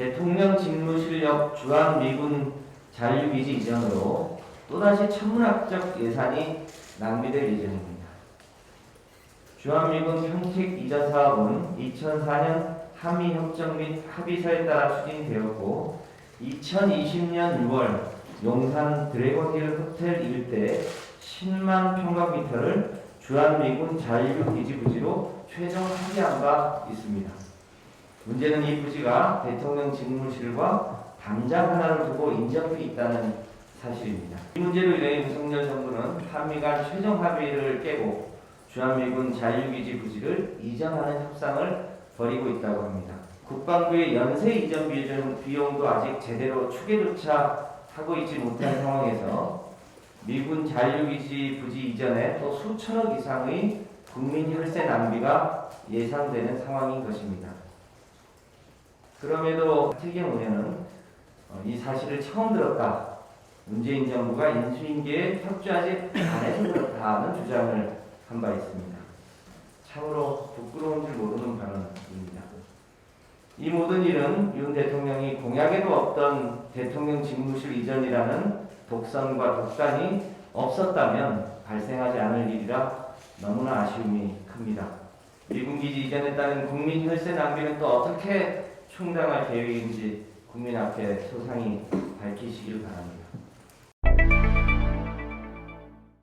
대통령 직무실력 주한미군 잔류기지 이전으로 또다시 천문학적 예산이 낭비될 예정입니다. 주한미군 평택 이전 사업은 2004년 한미 협정 및 합의서에 따라 추진되었고 2020년 6월 용산 드래곤힐 호텔 일대 10만 평방미터를 주한미군 잔류기지 부지로 최종 합의한 바 있습니다. 문제는 이 부지가 대통령 직무실과 담장 하나를 두고 인접해 있다는 사실입니다. 이 문제로 인해 윤석열 정부는 한미 간 최종 합의를 깨고 주한미군 잔류기지 부지를 이전하는 협상을 벌이고 있다고 합니다. 국방부의 연쇄 이전 비용- 비용도 아직 제대로 추계조차 하고 있지 못한 상황에서 미군 잔류기지 부지 이전에 또 수천억 이상의 국민 혈세 낭비가 예상되는 상황인 것입니다. 그럼에도 최경 의원은 어, 이 사실을 처음 들었다. 문재인 정부가 인수인계에 협조하지 않아서 그렇다는 주장을 한 바 있습니다. 참으로 부끄러운 줄 모르는 발언입니다. 이 모든 일은 윤 대통령이 공약에도 없던 대통령 직무실 이전이라는 독선과 독단이 없었다면 발생하지 않을 일이라 너무나 아쉬움이 큽니다. 미군 기지 이전에 따른 국민 혈세 낭비는 또 어떻게 충당할 계획인지 국민 앞에 소상히 밝히시길 바랍니다.